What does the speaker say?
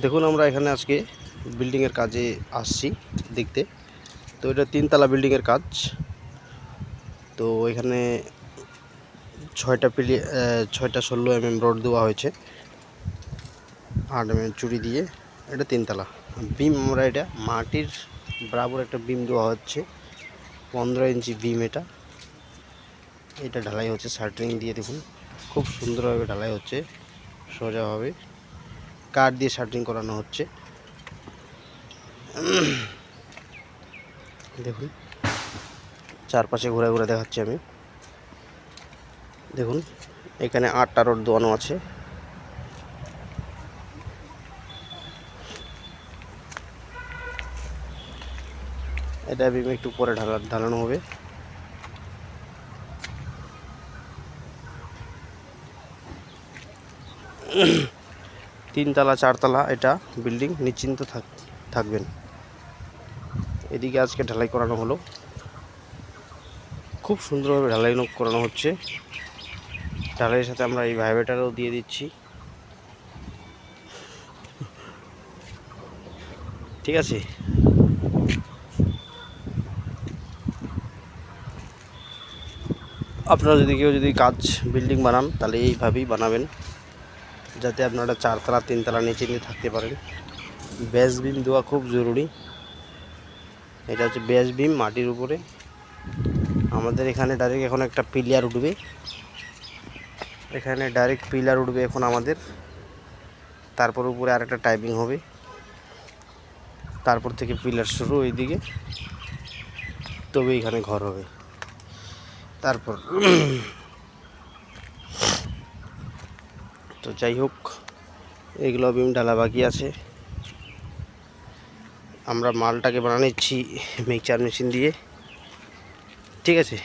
দেখুন, আমরা এখানে আজকে বিল্ডিংয়ের কাজে আসছি দেখতে। তো এটা তিনতলা বিল্ডিংয়ের কাজ। তো এখানে ছয়টা পিলি ছয়টা ষোলো এম এম রড দেওয়া হয়েছে। আট এম এম চুরি দিয়ে এটা তিনতলা। বিম, আমরা এটা মাটির বরাবর একটা বিম দেওয়া হচ্ছে। পনেরো ইঞ্চি বিম এটা। এটা ঢালাই হচ্ছে শার্টিং দিয়ে দেখুন। খুব সুন্দরভাবে ঢালাই হচ্ছে, সোজাভাবে। কাঠ দিয়ে শার্টিং করানো হচ্ছে। দেখুন, চারপাশে ঘুরে ঘুরে দেখাচ্ছি আমি। দেখুন, এখানে আটটা রোড দোয়ানো আছে। এটা বিম একটু পরে ঢালা, ঢালানো হবে। তিনতলা, চারতলা এটা বিল্ডিং নিশ্চিন্ত থাক থাকবেন। এদিকে আজকে ঢালাই করানো হলো। খুব সুন্দরভাবে ঢালাই করানো হচ্ছে। ঢালাইয়ের সাথে আমরা এই ভাইব্রেটারও দিয়ে দিচ্ছি। ঠিক আছে? আপনারা যদি কেউ যদি কাজ বিল্ডিং বানান, তাহলে এইভাবেই বানাবেন। যাতে আপনারা চারতলা, তিনতলা নিচে নিয়ে থাকতে পারেন। ব্যাস বিম দেওয়া খুব জরুরি। এটা হচ্ছে ব্যাস বিম মাটির উপরে। আমাদের এখানে ডাইরেক্ট এখন একটা পিলার উঠবে। এখানে ডাইরেক্ট পিলার উঠবে এখন আমাদের। তারপর উপরে আর একটা টাইপিং হবে। তারপর থেকে পিলার শুরু ওইদিকে। তবে এখানে ঘর হবে। তারপর তো যাই হোক, এগুলো বিম ডালা বাকি আছে। আমরা মালটাকে বানিয়ে নিচ্ছি মিক্সচার মেশিন দিয়ে। ঠিক আছে?